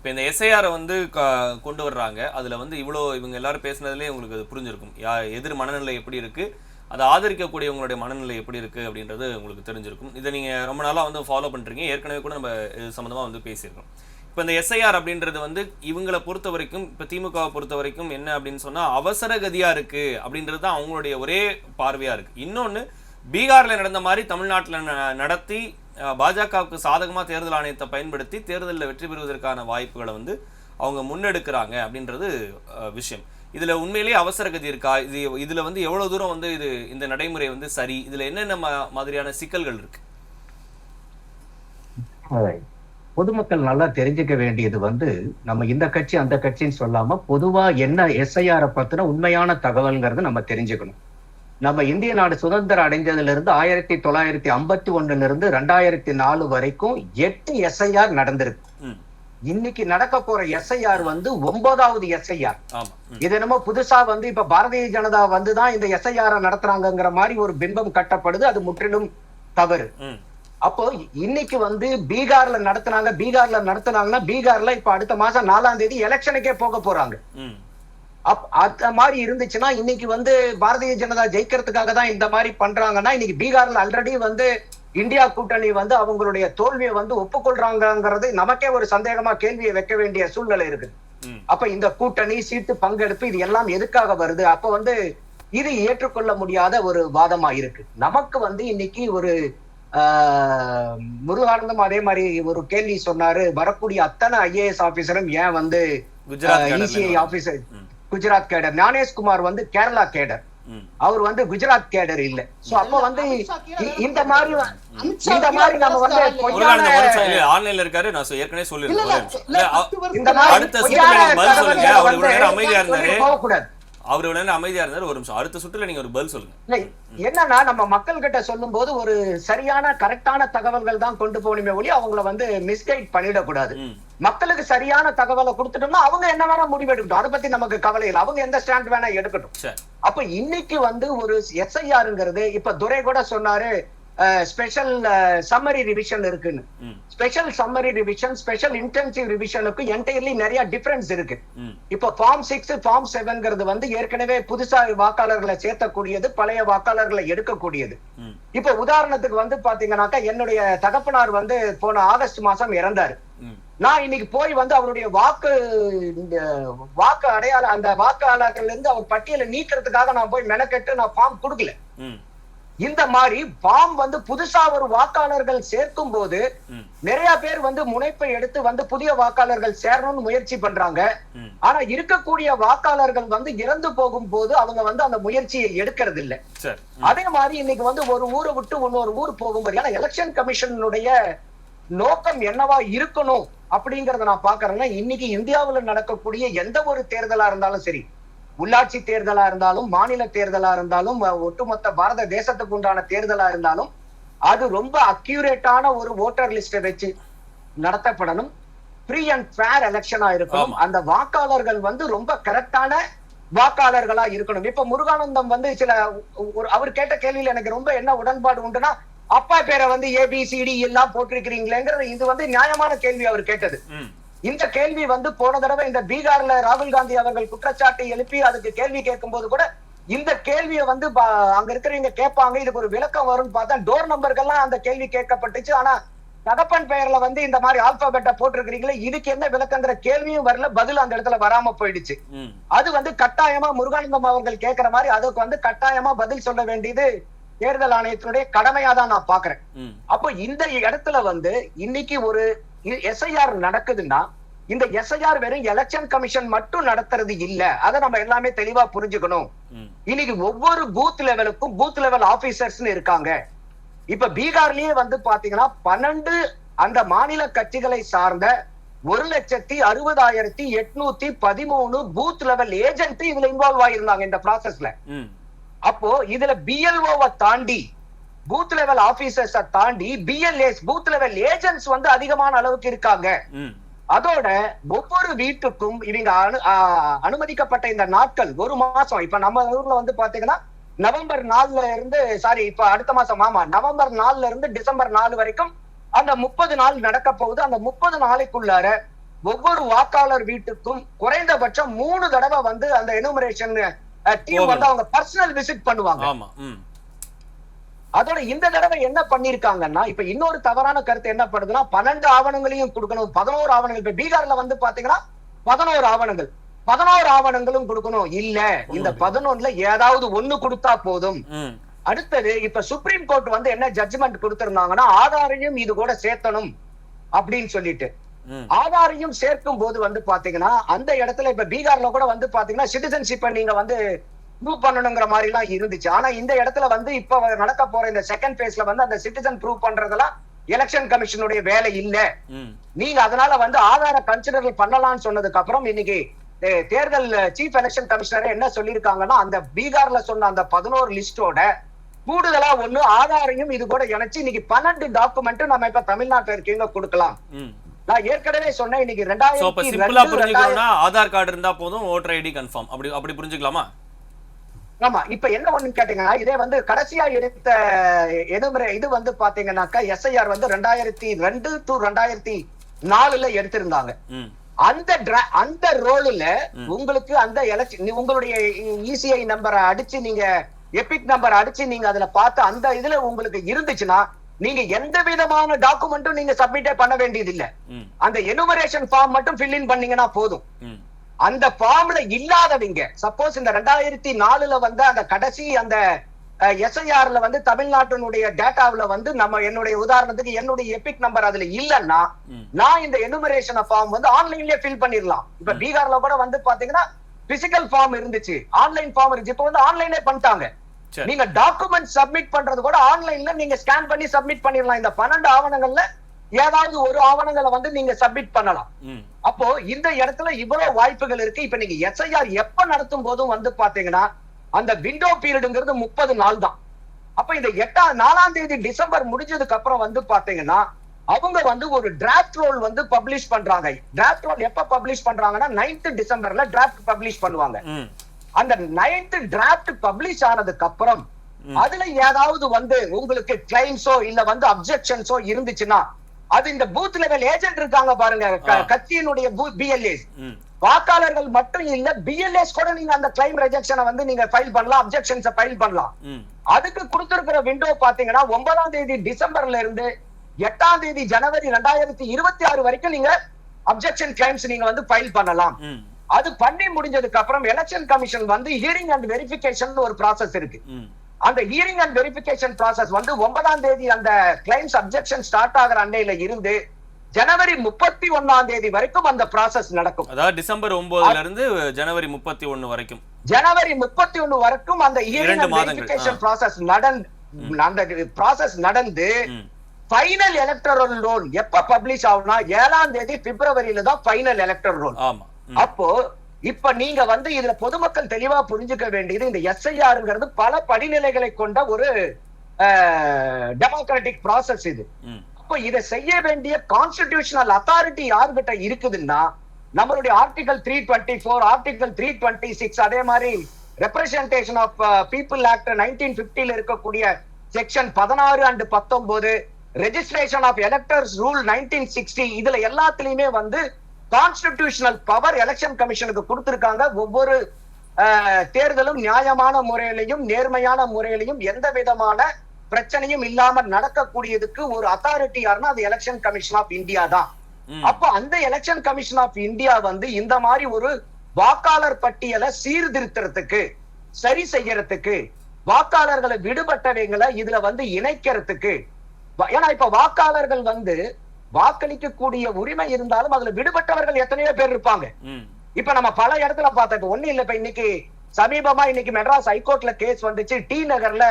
இப்போ இந்த எஸ்ஐஆரை வந்து க- கொண்டு வர்றாங்க. அதில் வந்து இவ்வளோ இவங்க எல்லாரும் பேசுனதுலேயே உங்களுக்கு அது புரிஞ்சிருக்கும். யா எதிர் மனநிலை எப்படி இருக்குது அதை ஆதரிக்கக்கூடியவங்களுடைய மனநிலை எப்படி இருக்குது அப்படின்றது உங்களுக்கு தெரிஞ்சிருக்கும். இதை நீங்கள் ரொம்ப நாளாக வந்து ஃபாலோ பண்ணுறீங்க ஏற்கனவே கூட நம்ம இது சம்மந்தமாக வந்து பேசியிருக்கோம். இப்போ இந்த எஸ்ஐஆர் அப்படின்றது வந்து இவங்களை பொறுத்த வரைக்கும் இப்போ திமுகவை பொறுத்த வரைக்கும் என்ன அப்படின்னு சொன்னால் அவசர இருக்குது அப்படின்றது தான் அவங்களுடைய ஒரே பார்வையாக இருக்குது இன்னொன்று பீகாரில் நடந்த மாதிரி தமிழ்நாட்டில் ந- நடத்தி பாஜகவுக்கு சாதகமா தேர்தல் ஆணையத்தை பயன்படுத்தி தேர்தலில் வெற்றி பெறுவதற்கான வாய்ப்புகளை வந்து அவங்க முன்னெடுக்கிறாங்க அப்படின்றது விஷயம். இதுல உண்மையிலேயே அவசர கதி இருக்கா? இது இதுல வந்து எவ்வளவு தூரம் வந்து இது இந்த நடைமுறை வந்து சரி? இதுல என்னென்ன மாதிரியான சிக்கல்கள் இருக்கு? பொதுமக்கள் நல்லா தெரிஞ்சுக்க வேண்டியது வந்து நம்ம இந்த கட்சி அந்த கட்சின்னு சொல்லாம பொதுவா என்ன எஸ்ஐஆரை பத்தின உண்மையான தகவல்ங்கிறது நம்ம தெரிஞ்சுக்கணும். நம்ம இந்திய நாடு சுதந்திரம் அடைஞ்சதுல இருந்து ஆயிரத்தி தொள்ளாயிரத்தி ஐம்பத்தி ஒண்ணுல இருந்து ரெண்டாயிரத்தி நாலு வரைக்கும் எட்டு எஸ்ஐஆர் நடந்திருக்கு. இன்னைக்கு நடக்க போற எஸ்ஐஆர் வந்து ஒன்பதாவது எஸ்ஐஆர் இது என்னமோ புதுசா வந்து இப்ப பாரதிய ஜனதா வந்துதான் இந்த எஸ்ஐஆர் நடத்துறாங்கங்கிற மாதிரி ஒரு பிம்பம் கட்டப்படுது. அது முற்றிலும் தவறு. அப்போ இன்னைக்கு வந்து பீகார்ல நடத்துனாங்க பீகார்ல நடத்துனாங்கன்னா பீகார்ல இப்ப அடுத்த மாசம் நாலாம் தேதி எலெக்ஷனுக்கே போக போறாங்க. அப் அந்த மாதிரி இருந்துச்சுன்னா இன்னைக்கு வந்து பாரதிய ஜனதா ஜெயிக்கிறதுக்காக தான் இந்த மாதிரி பண்றாங்கன்னா இன்னைக்கு பீகார்ல ஆல்ரெடி வந்து இந்தியா கூட்டணி வந்து அவங்களுடைய தோல்வியை வந்து ஒப்புக்கொள்றாங்கங்கிறது நமக்கே ஒரு சந்தேகமா கேள்வியை வைக்க வேண்டிய சூழ்நிலை இருக்கு. அப்ப இந்த கூட்டணி சீட்டு பங்கெடுப்பு இது எல்லாம் எதுக்காக வருது? அப்ப வந்து இது ஏற்றுக்கொள்ள முடியாத ஒரு வாதமா இருக்கு. நமக்கு வந்து இன்னைக்கு ஒரு ஆஹ், முருகானந்தம் அதே மாதிரி ஒரு கேள்வி சொன்னாரு. வரக்கூடிய அத்தனை ஐஏஎஸ் ஆபீசரும் ஏன் வந்து ECI officer. Gujarat cadre. Gyanesh Kumar வந்து கேரளா கேடர். அவர் வந்து குஜராத் கேடர் இல்ல. சோ அப்ப வந்து இந்த மாதிரி இந்த மாதிரி நம்ம வந்து ஆன்லைன்ல இருக்காரு. நான் ஏற்கனவே சொல்லிருக்கேன் இந்த மாதிரி அடுத்த அமைதியா இருந்தாரு. அவர் நேரம் அமைதியா இருந்தாரு ஒரு நிமிஷம். அடுத்த சுற்றுல நீங்க ஒரு பதில் சொல்லுங்க. என்னன்னா நம்ம மக்கள் கிட்ட சொல்லும் போது ஒரு சரியான கரெக்டான தகவல்கள் தான் கொண்டு போகணுமே ஒளி அவங்கள வந்து மிஸ்கைட் பண்ணிடக்கூடாது. மக்களுக்கு சரியான தகவலை கொடுத்துட்டோம்னா அவங்க என்ன வேணா முடிவெடுக்கட்டும். அதை பத்தி நமக்கு கவலை இல்லை. அவங்க எந்த ஸ்டாண்ட் வேணா எடுக்கட்டும். சரி. அப்ப இன்னைக்கு வந்து ஒரு எஸ்ஐஆருங்கிறது இப்ப துரை கூட சொன்னாரு ஸ்பெஷல் சம்மரி ரிவிஷன் இருக்குன்னு. Special summary revision special intensive ரிவிஷனுக்கு entirely நிறைய டிஃபரன்ஸ் இருக்கு. இப்ப ஃபார்ம் சிக்ஸ் ஃபார்ம் செவன்ங்கிறது வந்து ஏற்கனவே புதுசா வாக்காளர்களை சேர்த்தக்கூடியது பழைய வாக்காளர்களை எடுக்கக்கூடியது. இப்ப உதாரணத்துக்கு வந்து பாத்தீங்கன்னாக்கா என்னுடைய தகப்பனார் வந்து போன ஆகஸ்ட் மாசம் இறந்தாரு. நான் இன்னைக்கு போய் வந்து அவருடைய வாக்கு வாக்கு அடையாள அந்த வாக்காளர்கள் இருந்து அவர் பட்டியலை நீக்கிறதுக்காக நான் போய் மெனக்கெட்டு நான் ஃபார்ம் கொடுக்கல. இந்த மாதிரி ஃபார்ம் வந்து புதுசா ஒரு வாக்காளர்கள் சேர்க்கும் போது நிறைய பேர் வந்து முனைப்பை எடுத்து வந்து புதிய வாக்காளர்கள் சேரணும்னு முயற்சி பண்றாங்க. ஆனா இருக்கக்கூடிய வாக்காளர்கள் வந்து இறந்து போகும்போது அவங்க வந்து அந்த முயற்சியை எடுக்கிறது இல்ல அதே மாதிரி இன்னைக்கு வந்து ஒரு ஊரை விட்டு இன்னொரு ஊர் போகும்போது ஏன்னா எலெக்ஷன் கமிஷனுடைய நோக்கம் என்னவா இருக்கணும் அப்படிங்கறத நான் பாக்குறேன்னா இன்னைக்கு இந்தியாவுல நடக்கக்கூடிய எந்த ஒரு தேர்தலா இருந்தாலும் சரி உள்ளாட்சி தேர்தலா இருந்தாலும் மாநில தேர்தலா இருந்தாலும் ஒட்டுமொத்த பாரத தேசத்துக்கு உண்டான தேர்தலா இருந்தாலும் அது ரொம்ப அக்யூரேட்டான ஒரு ஓட்டர் லிஸ்டை வச்சு நடத்தப்படணும். ஃப்ரீ அண்ட் ஃபேர் எலெக்ஷனா இருக்கணும். அந்த வாக்காளர்கள் வந்து ரொம்ப கரெக்டான வாக்காளர்களா இருக்கணும். இப்ப முருகானந்தம் வந்து சில ஒரு அவர் கேட்ட கேள்வியில எனக்கு ரொம்ப என்ன உடன்பாடு உண்டுன்னா அப்பா பேரை வந்து ஏபிசிடி எல்லாம் போட்டிருக்கிறீங்களேங்கிறது இது வந்து நியாயமான கேள்வி அவர் கேட்டது. இந்த கேள்வி வந்து போன தடவை இந்த பீகார்ல ராகுல் காந்தி அவர்கள் குற்றச்சாட்டை எழுப்பி அதுக்கு கேள்வி கேட்கும்போது கூட இந்த கேள்வியை வந்து அங்க இருக்கிறவங்க கேட்பாங்க இதுக்கு ஒரு விளக்கம் வரும்னு பார்த்தா டோர் நம்பர்கள்லாம் அந்த கேள்வி கேட்கப்பட்டுச்சு. ஆனா தகப்பன் பெயர்ல வந்து இந்த மாதிரி ஆல்பாபெட்டை போட்டிருக்கிறீங்களே இதுக்கு என்ன விளக்கங்கிற கேள்வியும் வரல பதில் அந்த இடத்துல வராம போயிடுச்சு. அது வந்து கட்டாயமா முருகானந்தம் அவர்கள் கேட்கிற மாதிரி அதுக்கு வந்து கட்டாயமா பதில் சொல்ல வேண்டியது தேர்தல் ஆணையத்தினுடைய கடமையா தான் நான் பாக்குறேன். அப்போ இந்த இடத்துல வந்து இன்னைக்கு ஒரு எஸ்ஐஆர் நடக்குதுன்னா இந்த எஸ்ஐஆர் வெறும் எலெக்ஷன் கமிஷன் மட்டும் நடத்துறது இல்ல. அதை நம்ம எல்லாமே தெளிவா புரிஞ்சுக்கணும். இன்னைக்கு ஒவ்வொரு பூத் லெவலுக்கும் பூத் லெவல் ஆபீசர்ஸ்னு இருக்காங்க. இப்ப பீகார்லயே வந்து பாத்தீங்கன்னா பன்னெண்டு அந்த மாநில கட்சிகளை சார்ந்த ஒரு லட்சத்தி அறுபதாயிரத்தி எட்நூத்தி பதிமூணு பூத் லெவல் ஏஜென்ட் இதுல இன்வால்வ் ஆயிருந்தாங்க இந்த ப்ராசஸ்ல அப்போ இதுல பிஎல்ஓவை தாண்டி பூத் லெவல் ஆபீசர்ஸ தாண்டி பிஎல்ஏஸ் பூத் லெவல் ஏஜென்ட்ஸ் வந்து அதிகமான அளவுக்கு இருக்காங்க. அதோட ஒவ்வொரு வீட்டுக்கும் இவங்க அனு- அனுமதிக்கப்பட்ட இந்த நாட்கள் ஒரு மாசம். இப்ப நம்ம ஊர்ல வந்து பாத்தீங்கன்னா நவம்பர் நாலுல இருந்து சாரி இப்ப அடுத்த மாசம் ஆமா நவம்பர் நாலுல இருந்து டிசம்பர் நாலு வரைக்கும் அந்த முப்பது நாள் நடக்க போகுது. அந்த முப்பது நாளைக்குள்ளார ஒவ்வொரு வாக்காளர் வீட்டுக்கும் குறைந்தபட்சம் மூணு தடவை வந்து அந்த எனுமரேஷன் டீம் வந்து அவங்க பர்சனல் விசிட் பண்ணுவாங்க. அதோட இந்த தடவை என்ன பண்ணிருக்காங்கன்னா இப்ப இன்னொரு தவறான கருத்து என்ன படுதுன்னா பன்னெண்டு ஆவணங்களையும் கொடுக்கணும். பதினோரு ஆவணங்கள். இப்ப பீகார்ல வந்து பாத்தீங்கன்னா பதினோரு ஆவணங்கள். பதினோரு ஆவணங்களும் கொடுக்கணும். இல்ல இந்த பதினொன்னுல ஏதாவது ஒண்ணு கொடுத்தா போதும். அடுத்தது இப்ப சுப்ரீம் கோர்ட் வந்து என்ன ஜட்ஜ்மெண்ட் கொடுத்திருந்தாங்கன்னா ஆதாரையும் இது கூட சேர்த்தணும் அப்படின்னு சொல்லிட்டு. ஆதாரையும் சேர்க்கும் போது வந்து பாத்தீங்கன்னா அந்த இடத்துல இப்ப பீகார்ல கூட வந்து பாத்தீங்கன்னா சிட்டிசன்ஷிப்பை நீங்க வந்து ப்ரூவ் பண்ணணுங்கிற மாதிரி எல்லாம் இருந்துச்சு. ஆனா இந்த இடத்துல வந்து இப்ப நடக்க போற இந்த செகண்ட் பேஸ்ல வந்து அந்த சிட்டிசன் ப்ரூவ் பண்றதெல்லாம் எலெக்ஷன் கமிஷனுடைய வேலை இல்ல. நீங்க அதனால வந்து ஆதார கன்சிடர் பண்ணலாம்னு சொன்னதுக்கு அப்புறம் இன்னைக்கு தேர்தல் சீஃப் எலெக்ஷன் கமிஷனர் என்ன சொல்லியிருக்காங்கன்னா அந்த பீகார்ல சொன்ன அந்த பதினோரு லிஸ்டோட கூடுதலா ஒண்ணு ஆதாரையும் இது கூட இணைச்சு இன்னைக்கு பன்னெண்டு டாக்குமெண்ட் நம்ம இப்ப தமிழ்நாட்டுல இருக்கீங்க கொடுக்கலாம். நான் ஏற்கனவே சொன்னேன் இன்னைக்கு ரெண்டாயிரத்தி ஆதார் கார்டு இருந்தா போதும் ஓட்டர் ஐடி கன்ஃபார்ம் அப்படி அப்படி புரிஞ்சுக்கலாமா? ஆமா இப்ப என்ன ஒண்ணு கேட்டீங்கன்னா இதே வந்து கடைசியா எடுத்த எதுமுறை இது வந்து பாத்தீங்கன்னாக்கா எஸ்ஐஆர் வந்து ரெண்டாயிரத்தி ரெண்டு டு ரெண்டாயிரத்தி நாலுல எடுத்திருந்தாங்க. அந்த அந்த ரோலுல உங்களுக்கு அந்த எலெக்ஷன் உங்களுடைய இசிஐ நம்பரை அடிச்சு நீங்க எபிக் நம்பர் அடிச்சு நீங்க அதுல பார்த்து அந்த இதுல உங்களுக்கு இருந்துச்சுன்னா நீங்க எந்த விதமான டாக்குமெண்ட்டும் நீங்க சப்மிட்டே பண்ண வேண்டியது இல்ல அந்த எனுமரேஷன் ஃபார்ம் மட்டும் in பண்ணீங்கன்னா போதும். அந்த ஃபார்ம்ல இல்லாதவங்க சப்போஸ் இந்த ரெண்டாயிரத்தி நாலுல வந்து அந்த கடைசி அந்த எஸ்ஐஆர்ல வந்து தமிழ்நாட்டினுடைய டேட்டாவுல வந்து நம்ம என்னுடைய உதாரணத்துக்கு என்னுடைய எபிக் நம்பர் அதுல இல்லன்னா. நான் இந்த எனுமரேஷன் ஃபார்ம் வந்து ஆன்லைன்லயே ஃபில் பண்ணிடலாம். இப்ப பீகார்ல கூட வந்து பாத்தீங்கன்னா பிசிக்கல் ஃபார்ம் இருந்துச்சு. ஆன்லைன் ஃபார்ம் இருந்துச்சு. இப்ப வந்து ஆன்லைனே பண்ணிட்டாங்க. நீங்க டாக்குமெண்ட் சப்மிட் பண்றது கூட ஆன்லைன்ல நீங்க ஸ்கேன் பண்ணி சப்மிட் பண்ணிடலாம். இந்த பன்னெண்டு ஆவணங்கள்ல ஏதாவது ஒரு ஆவணங்களை வந்து நீங்க சப்மிட் பண்ணலாம். அப்போ இந்த இடத்துல இவ்வளவு வாய்ப்புகள் இருக்கு. இப்ப நீங்க எஸ்ஐஆர் எப்ப நடத்தும் போதும் வந்து பாத்தீங்கன்னா அந்த விண்டோ பீரியடுங்கிறது முப்பது நாள் தான். அப்ப இந்த எட்டாம் நாலாம் தேதி டிசம்பர் முடிஞ்சதுக்கு அப்புறம் வந்து பாத்தீங்கன்னா அவங்க வந்து ஒரு டிராஃப்ட் ரோல் வந்து பப்ளிஷ் பண்றாங்க. டிராஃப்ட் ரோல் எப்ப பப்ளிஷ் பண்றாங்கன்னா 9th டிசம்பர்ல டிராஃப்ட் பப்ளிஷ் பண்ணுவாங்க. அந்த நைன்த் டிராஃப்ட் பப்ளிஷ் ஆனதுக்கு அப்புறம் அதுல ஏதாவது வந்து உங்களுக்கு கிளைம்ஸோ இல்ல வந்து அப்செக்ஷன்ஸோ இருந்துச்சுன்னா அது இந்த பூத் லெவல் ஏஜென்ட் இருக்காங்க பாருங்க. கட்சியினுடைய பிஎல்ஏஸ் வாக்காளர்கள் மட்டும் இல்ல பிஎல்ஏஸ் கூட நீங்க அந்த கிளைம் ரெஜெக்ஷனை வந்து நீங்க ஃபைல் பண்ணலாம் அப்செக்ஷன்ஸை ஃபைல் பண்ணலாம். அதுக்கு கொடுத்திருக்கிற விண்டோ பாத்தீங்கன்னா ஒன்பதாம் தேதி டிசம்பர்ல இருந்து எட்டாம் தேதி ஜனவரி ரெண்டாயிரத்தி இருபத்தி ஆறு வரைக்கும் நீங்க அப்செக்ஷன் கிளைம்ஸ் நீங்க வந்து ஃபைல் பண்ணலாம். அது பண்ணி முடிஞ்சதுக்கு அப்புறம் எலெக்ஷன் கமிஷன் வந்து ஹியரிங் அண்ட் வெரிஃபிகேஷன் ஒரு ப்ராசஸ் இருக்கு. அந்த ஹியரிங் அண்ட் வெரிஃபிகேஷன் ப்ராசஸ் வந்து ஒன்பதாம் தேதி அந்த கிளைம்ஸ் அப்ஜெக்ஷன் ஸ்டார்ட் ஆகிற அன்னையில இருந்து ஜனவரி முப்பத்தி ஒண்ணாம் தேதி வரைக்கும் அந்த ப்ராசஸ் நடக்கும். அதாவது டிசம்பர் ஒன்பதுல இருந்து ஜனவரி முப்பத்தி ஒண்ணு வரைக்கும். ஜனவரி முப்பத்தி ஒண்ணு வரைக்கும் அந்த வெரிஃபிகேஷன். ப்ராசஸ் நடந்து அந்த ப்ராசஸ் நடந்து ஃபைனல் எலக்டரல் ரோல் எப்ப பப்ளிஷ் ஆகும்னா ஏழாம் தேதி பிப்ரவரியில தான் ஃபைனல் எலக்டரல் ரோல் ஆமா. அப்போ இப்ப நீங்க வந்து இதுல பொதுமக்கள் தெளிவா புரிஞ்சுக்க வேண்டியது இந்த எஸ்ஐஆர்ங்கிறது பல படிநிலைகளை கொண்ட ஒரு டெமோக்ராட்டிக் ப்ராசஸ் இது. அப்போ இதை செய்ய வேண்டிய கான்ஸ்டிடியூஷனல் அத்தாரிட்டி யார்கிட்ட இருக்குதுன்னா நம்மளுடைய article three twenty four article three twenty six அதே மாதிரி representation of people act nineteen பிப்டில இருக்கக்கூடிய செக்ஷன் பதினாறு அண்ட் பத்தொன்பது registration of electors rule nineteen sixty இதுல எல்லாத்துலயுமே வந்து கான்ஸ்டிடியூஷனல் பவர் எலெக்ஷன் கமிஷனுக்கு கொடுத்திருக்காங்க. ஒவ்வொரு தேர்தலும் நியாயமான முறையிலையும் நேர்மையான முறையிலையும் எந்த விதமான பிரச்சனையும் இல்லாம நடக்கக்கூடியதுக்கு ஒரு அத்தாரிட்டி யாருன்னா அது எலெக்ஷன் கமிஷன் ஆஃப் இந்தியா தான். அப்போ அந்த எலெக்ஷன் கமிஷன் ஆஃப் இந்தியா வந்து இந்த மாதிரி ஒரு வாக்காளர் பட்டியலை சீர்திருத்தறதுக்கு சரி செய்யறதுக்கு வாக்காளர்களை விடுபட்டவைங்களை இதுல வந்து இணைக்கிறதுக்கு ஏன்னா இப்ப வாக்காளர்கள் வந்து வாக்களிக்கக்கூடிய உரிமை இருந்தாலும் அதுல விடுபட்டவர்கள் எத்தனையோ பேர் இருப்பாங்க. இப்ப நம்ம பல இடத்துல பார்த்தோம் இப்ப ஒண்ணு இல்ல இப்ப இன்னைக்கு சமீபமா இன்னைக்கு மெட்ராஸ் ஹைகோர்ட்ல கேஸ் வந்துச்சு. டி நகர்ல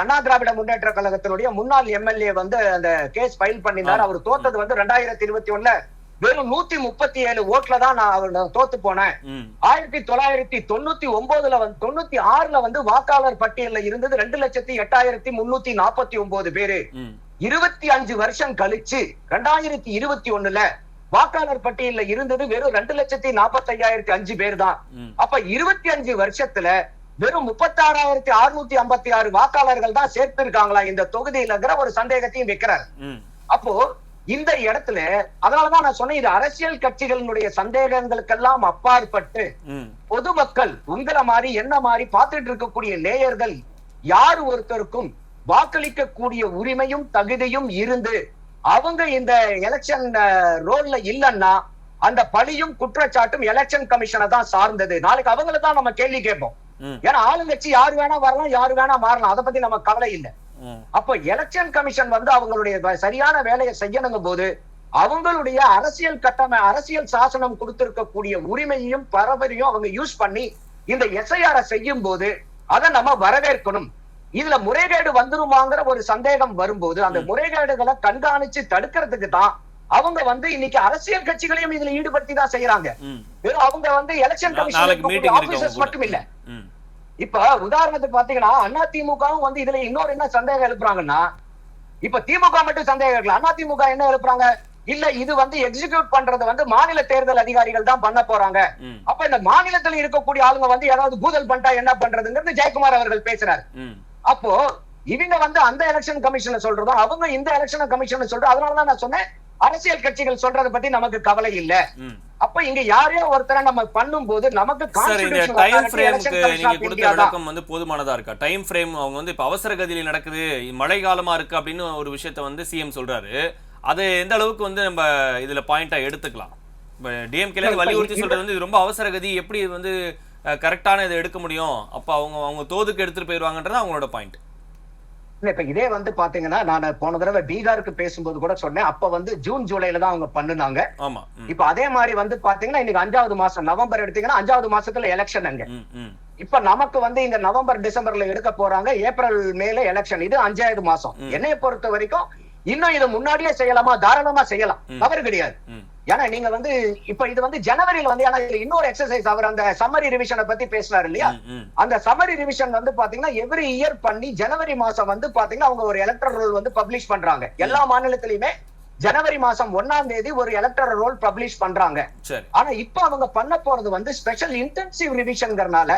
அண்ணா திராவிட முன்னேற்ற கழகத்தினுடைய முன்னாள் எம்எல்ஏ வந்து அந்த கேஸ் ஃபைல் ஆமா. அவர் தோத்தது வந்து ரெண்டாயிரத்தி இருபத்தி ஒண்ணுல வெறும் நூத்தி முப்பத்தி ஏழு ஓட்ல தான் நான் அவர் தோத்து போனேன். ஆயிரத்தி தொள்ளாயிரத்தி தொண்ணூத்தி ஒன்பதுல வந்து தொண்ணூத்தி ஆறுல வந்து வாக்காளர் பட்டியல்ல இருந்தது ரெண்டு லட்சத்தி எட்டாயிரத்தி முன்னூத்தி நாற்பத்தி ஒன்பது பேரு. இருபத்தி அஞ்சு வருஷம் கழிச்சு ரெண்டாயிரத்தி இருபத்தி ஒண்ணுல வாக்காளர் பட்டியல்ல இருந்தது வெறும் ரெண்டு லட்சத்தி நாற்பத்தி ஐயாயிரத்தி அஞ்சு பேர் தான் அப்ப இருபத்தி அஞ்சு வருஷத்துல வெறும் முப்பத்தாறாயிரத்தி அறுநூத்தி ஐம்பத்தி ஆறு வாக்காளர்கள் தான் சேர்த்திருக்காங்களா இந்த தொகுதியிலங்கிற ஒரு சந்தேகத்தையும் வைக்கிறார். அப்போ இந்த இடத்துல அதனாலதான் நான் சொன்னேன் இது அரசியல் கட்சிகளினுடைய சந்தேகங்களுக்கெல்லாம் அப்பாற்பட்டு பொதுமக்கள் உங்களை மாதிரி என்ன மாதிரி பார்த்துட்டு இருக்கக்கூடிய நேயர்கள் யார் ஒருத்தருக்கும் வாக்களிக்கக்கூடிய உரிமையும் தகுதியும் இருந்து அவங்க இந்த எலெக்ஷன் ரோல்ல இல்லைன்னா அந்த பழியும் குற்றச்சாட்டும் எலெக்ஷன் கமிஷனை தான் சார்ந்தது. நாளைக்கு அவங்கள தான் நம்ம கேள்வி கேட்போம். ஏன்னா ஆளுங்கட்சி யாரு வேணா வரலாம் யாரு வேணா மாறலாம். அதை பத்தி நம்ம கவலை இல்லை. அப்போ எலெக்ஷன் கமிஷன் வந்து அவங்களுடைய சரியான வேலையை செய்யணுங்கும் போது அவங்களுடைய அரசியல் கட்டமை அரசியல் சாசனம் கொடுத்திருக்கக்கூடிய உரிமையையும் பரவரையும் அவங்க யூஸ் பண்ணி இந்த எஸ்ஐஆர் செய்யும் போது அதை நம்ம வரவேற்கணும். இதுல முறைகேடு வந்துருமாங்கிற ஒரு சந்தேகம் வரும்போது அந்த முறைகேடுகளை கண்காணிச்சு தடுக்கிறதுக்கு தான் அவங்க வந்து இன்னைக்கு அரசியல் கட்சிகளையும் இதுல ஈடுபடுத்தி தான் செய்யறாங்க வெறும் அவங்க வந்து எலெக்ஷன் கமிஷன் ஆபீசர்ஸ் மட்டும் இல்ல. இப்ப உதாரணத்துக்கு பாத்தீங்கன்னா அண்ணா திமுகவும் வந்து இதுல இன்னொரு என்ன சந்தேகம் எழுப்புறாங்கன்னா இப்ப திமுக மட்டும் சந்தேகம் இருக்கல. அண்ணா திமுக என்ன எழுப்புறாங்க? இல்ல இது வந்து எக்ஸிக்யூட் பண்றது வந்து மாநில தேர்தல் அதிகாரிகள் தான் பண்ண போறாங்க. அப்ப இந்த மாநிலத்துல இருக்கக்கூடிய ஆளுங்க வந்து ஏதாவது பூதல் பண்ணிட்டா என்ன பண்றதுங்கிறது ஜெயக்குமார் அவர்கள் பேசுறாரு. அப்போ இவங்க வந்து அந்த எலெக்ஷன் கமிஷனை சொல்றதும் அவங்க இந்த எலெக்ஷன் கமிஷனை சொல்றோம் அதனாலதான் நான் சொன்னேன். அரசியல் கட்சிகள் சொல்றதை பத்தி நமக்கு கவலை இல்ல. அப்ப இங்க யாரையோ ஒருத்தரை நம்ம பண்ணும்போது நமக்கு சார் இந்த constitutional டைம் ஃப்ரேமுக்கு நீங்க கொடுத்த. விளக்கம் வந்து போதுமானதா இருக்கா? டைம் ஃப்ரேம் அவங்க வந்து இப்ப அவசர கதியில நடக்குது மழை காலமா இருக்கு அப்படின்னு ஒரு விஷயத்த வந்து சிஎம் சொல்றாரு. அது எந்த அளவுக்கு வந்து நம்ம இதுல பாயிண்டா எடுத்துக்கலாம்? டிஎம்கேல வலியுறுத்தி சொல்றது வந்து இது ரொம்ப அவசர கதி எப்படி வந்து கரெக்டான இதை எடுக்க முடியும். அப்ப அவங்க அவங்க தோதுக்கு எடுத்துட்டு போயிருவாங்கன்றது அவங்களோட பாயிண்ட் இல்ல இப்ப இதே வந்து பாத்தீங்கன்னா நான் போன தடவை பீகாருக்கு பேசும்போது கூட சொன்னேன். அப்ப வந்து ஜூன் ஜூலைல தான் அவங்க பண்ணுனாங்க. இப்ப அதே மாதிரி வந்து பாத்தீங்கன்னா இன்னைக்கு அஞ்சாவது மாசம் நவம்பர் எடுத்தீங்கன்னா அஞ்சாவது மாசத்துல எலெக்ஷன் அங்க. இப்ப நமக்கு வந்து இந்த நவம்பர் டிசம்பர்ல எடுக்க போறாங்க ஏப்ரல் மேல எலெக்ஷன் இது அஞ்சாவது மாசம். என்னைய பொறுத்த வரைக்கும் இன்னும் இது முன்னாடியே செய்யலாமா? தாராளமா செய்யலாம். தவறு கிடையாது. ஏன்னா நீங்க வந்து இப்ப இது வந்து ஜனவரியில வந்து ஏன்னா இன்னொரு எக்ஸசைஸ் அவர் அந்த சம்மரி ரிவிஷனை பத்தி பேசினாரு இல்லையா? அந்த சம்மரி ரிவிஷன் வந்து பாத்தீங்கன்னா எவ்ரி இயர் பண்ணி ஜனவரி மாசம் வந்து பாத்தீங்கன்னா அவங்க ஒரு எலக்டர் ரோல் வந்து பப்ளிஷ் பண்றாங்க. எல்லா மாநிலத்திலயுமே ஜனவரி மாசம் ஒன்னாம் தேதி ஒரு எலக்டர் ரோல் பப்ளிஷ் பண்றாங்க. ஆனா இப்ப அவங்க பண்ண போறது வந்து ஸ்பெஷல் இன்டென்சிவ் ரிவிஷன்ங்கிறனால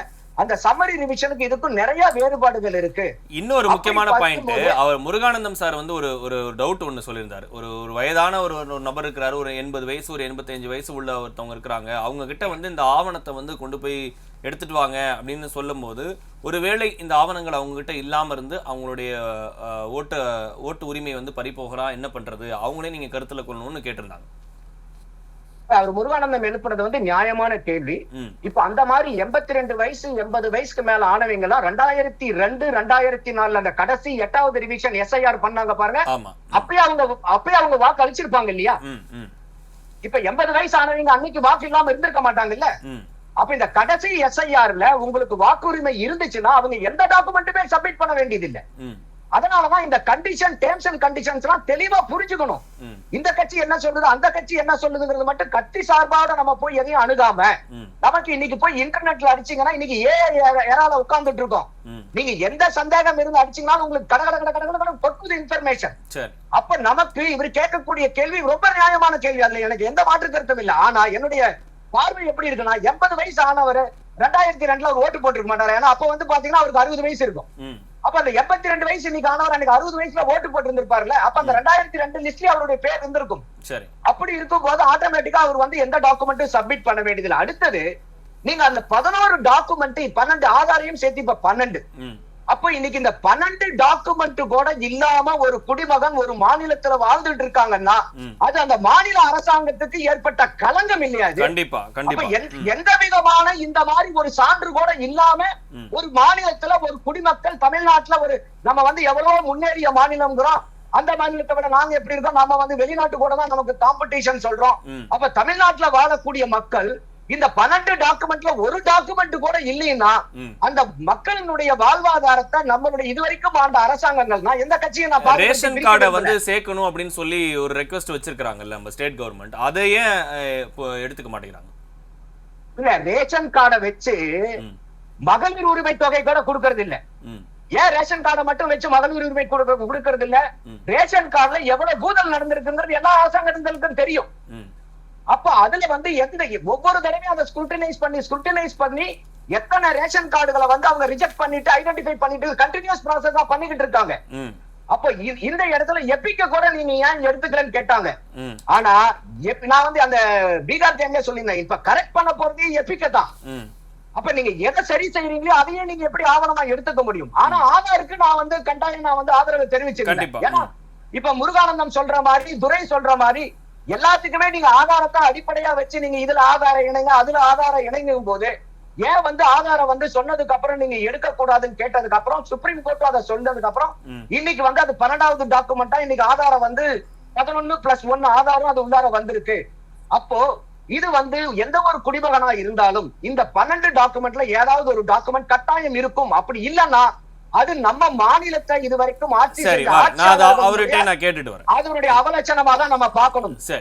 அந்த சம்மரி ரிவிஷனுக்கு இதுக்கும் நிறைய வேறுபாடுகள் இருக்கு. இன்னொரு முக்கியமான பாயிண்ட் அவர் முருகானந்தம் சார் வந்து ஒரு ஒரு டவுட் ஒன்னு சொல்லியிருந்தாரு. ஒரு ஒரு வயதான ஒரு ஒரு நபர் இருக்கிறாரு ஒரு எண்பது வயசு ஒரு எண்பத்தஞ்சு வயசு உள்ள ஒருத்தவங்க இருக்கிறாங்க. அவங்க கிட்ட வந்து இந்த ஆவணத்தை வந்து கொண்டு போய் எடுத்துட்டு வாங்க அப்படின்னு சொல்லும்போது ஒருவேளை இந்த ஆவணங்கள் அவங்க கிட்ட இல்லாம இருந்து அவங்களுடைய ஓட்டு ஓட்டு உரிமை வந்து பறிபோகிறா என்ன பண்றது? அவங்களே நீங்க கருத்துல கொள்ளணும்னு கேட்டிருந்தாங்க. அவர் முருகானந்தம் எழுப்புனது வந்து நியாயமான கேள்வி. இப்ப அந்த மாதிரி எண்பத்தி ரெண்டு வயசு எண்பது வயசுக்கு மேல ஆனவங்க எல்லாம் ரெண்டாயிரத்தி ரெண்டு ரெண்டாயிரத்தி நாலுல அந்த கடைசி எட்டாவது ரிவிஷன் எஸ்ஐஆர் பண்ணாங்க பாருங்க. அப்பயே அவங்க அப்பயே அவங்க வாக்கு அளிச்சிருப்பாங்க இல்லையா? இப்ப எண்பது வயசு ஆனவங்க அன்னைக்கு வாக்கு இல்லாம இருந்திருக்க மாட்டாங்கல்ல ம். அப்ப இந்த கடைசி எஸ்ஐஆர்ல உங்களுக்கு வாக்குரிமை இருந்துச்சுன்னா அவங்க எந்த டாக்குமெண்ட்டுமே சப்மிட் பண்ண வேண்டியது இல்ல அதனாலதான் இந்த கண்டிஷன் டேர்ம்ஸ் அண்ட் கண்டிஷன்ஸ் எல்லாம் தெளிவா புரிஞ்சுக்கணும். இந்த கட்சி என்ன சொல்லுது அந்த கட்சி என்ன சொல்லுதுங்கிறது மட்டும் கட்சி சார்பாக நம்ம போய் எதையும் அணுகாம நமக்கு இன்னைக்கு போய் இன்டர்நெட்ல அடிச்சீங்கன்னா இன்னைக்கு ஏ ஏறால உட்கார்ந்துட்டு இருக்கோம். நீங்க எந்த சந்தேகம் இருந்து அடிச்சீங்கன்னாலும் உங்களுக்கு கட கட கட கட கொட்டுது இன்ஃபர்மேஷன் அப்ப நமக்கு இவர் கேட்கக்கூடிய கேள்வி ரொம்ப நியாயமான கேள்வி அதுல எனக்கு எந்த மாற்று கருத்தும் இல்ல. ஆனா என்னுடைய பார்வை எப்படி இருக்குன்னா எண்பது வயசு ஆனவர் ரெண்டாயிரத்தி ரெண்டுல ஓட்டு போட்டிருக்க மாட்டாரு. ஏன்னா அப்ப வந்து பாத்தீங்கன்னா அவருக்கு அறுபது வயசு இருக்கும். அப்ப அந்த எண்பத்தி ரெண்டு வயசு இன்னைக்கு ஆனவர் அன்னைக்கு அறுபது வயசுல ஓட்டு போட்டு இருந்திருப்பாருல்ல அப்ப அந்த ரெண்டாயிரத்தி ரெண்டு லிஸ்ட்லயே அவருடைய பேர் இருந்திருக்கும். சரி. அப்படி இருக்கும்போது ஆட்டோமேட்டிக்கா அவர் வந்து எந்த டாக்குமெண்ட்டும் சப்மிட் பண்ண வேண்டியதில்லை. அடுத்தது நீங்க அந்த பதினோரு டாக்குமெண்ட் பன்னெண்டு ஆதாரையும் சேர்த்து இப்ப பன்னெண்டு. அப்ப இன்னைக்கு இந்த பன்னெண்டு டாக்குமெண்ட் கூட இல்லாம ஒரு குடிமகன் ஒரு மாநிலத்துல வாழ்ந்துட்டு இருக்காங்கன்னா அது அந்த மாநில அரசாங்கத்துக்கு ஏற்பட்ட களங்கம் இல்லையா கண்டிப்பா கண்டிப்பா. எந்த- விதமான இந்த மாதிரி ஒரு சான்று கூட இல்லாம. ஒரு மாநிலத்துல ஒரு குடிமக்கள் தமிழ்நாட்டுல ஒரு நம்ம வந்து எவ்வளவோ முன்னேறிய மாநிலம்ங்கிறோம். அந்த மாநிலத்தை விட நாங்க எப்படி இருக்கோம்? நம்ம வந்து வெளிநாட்டு கூட தான் நமக்கு காம்படிஷன் சொல்றோம். அப்ப தமிழ்நாட்டுல வாழக்கூடிய மக்கள் இந்த பன்னெண்டு டாக்குமெண்ட்ல ஒரு டாக்குமெண்ட் கூட இல்லைன்னா அந்த மக்களினுடைய வாழ்வாதாரத்தை நம்மளுடைய இதுவரைக்கும் ஆண்ட அரசாங்கங்கள்னா எந்த கட்சியும் நான் ரேஷன் கார்டை. வந்து சேர்க்கணும் அப்படின்னு சொல்லி ஒரு ரெக்வஸ்ட் வச்சிருக்காங்கல்ல நம்ம ஸ்டேட் கவர்மெண்ட் அதை ஏன் எடுத்துக்க மாட்டேங்கிறாங்க. இல்ல ரேஷன் கார்டை வச்சு மகளிர் உரிமை தொகை கூட கொடுக்கறது இல்ல ஏன் ரேஷன் கார்டை மட்டும் வச்சு மகளிர் உரிமை கொடுக்க- கொடுக்கறது இல்ல. ரேஷன் கார்டுல எவ்வளவு பூதல் நடந்திருக்குங்கிறது எல்லா அரசாங்கங்களுக்கும் தெரியும். அப்ப அதுல வந்து எந்த ஒவ்வொரு தடவையும் அதை ஸ்க்ரூட்டனைஸ் பண்ணி ஸ்க்ரூட்டனைஸ் பண்ணி எத்தனை ரேஷன் கார்டுகளை வந்து அவங்க ரிஜெக்ட் பண்ணிட்டு ஐடென்டிஃபை பண்ணிட்டு கண்டினியூஸ் ப்ராசஸா பண்ணிக்கிட்டு இருக்காங்க. அப்போ இந்த இடத்துல எப்பிக்க கூட நீங்க ஏன் எடுத்துக்கலன்னு கேட்டாங்க. ஆனா நான் வந்து அந்த பீகார் டைம்ல சொல்லியிருந்தேன். இப்ப கரெக்ட் பண்ண போறதே எப்பிக்க தான். அப்ப நீங்க எதை சரி செய்யறீங்களோ அதையே நீங்க எப்படி ஆவணமா எடுத்துக்க முடியும்? ஆனா ஆதாருக்கு நான் வந்து கட்டாயம் நான் வந்து ஆதரவு தெரிவிச்சிருக்கேன். ஏன்னா இப்ப முருகானந்தம் சொல்ற மாதிரி துரை சொல்ற மாதிரி எல்லாத்துக்குமே நீங்க ஆதாரத்தை அடிப்படையா வச்சு நீங்க இதுல ஆதாரம் இணைங்க அதுல ஆதாரம் இணைங்கும் போது ஏன் வந்து ஆதாரம் வந்து சொன்னதுக்கு அப்புறம் நீங்க எடுக்க கூடாதுன்னு கேட்டதுக்கு அப்புறம் சுப்ரீம் கோர்ட் அதை சொன்னதுக்கு அப்புறம். இன்னைக்கு வந்து அது பன்னெண்டாவது டாக்குமெண்டா இன்னைக்கு ஆதாரம் வந்து பதினொன்னு பிளஸ் ஒன்னு ஆதாரம் அது உள்ளார வந்திருக்கு. அப்போ இது வந்து எந்த ஒரு குடிமகனா இருந்தாலும் இந்த பன்னெண்டு டாக்குமெண்ட்ல ஏதாவது ஒரு டாக்குமெண்ட் கட்டாயம் இருக்கும். அப்படி இல்லைன்னா அது நம்ம மாநிலத்தை இது வரைக்கும் ஆட்சி அதனுடைய அவலட்சணமா தான் நம்ம பார்க்கணும்.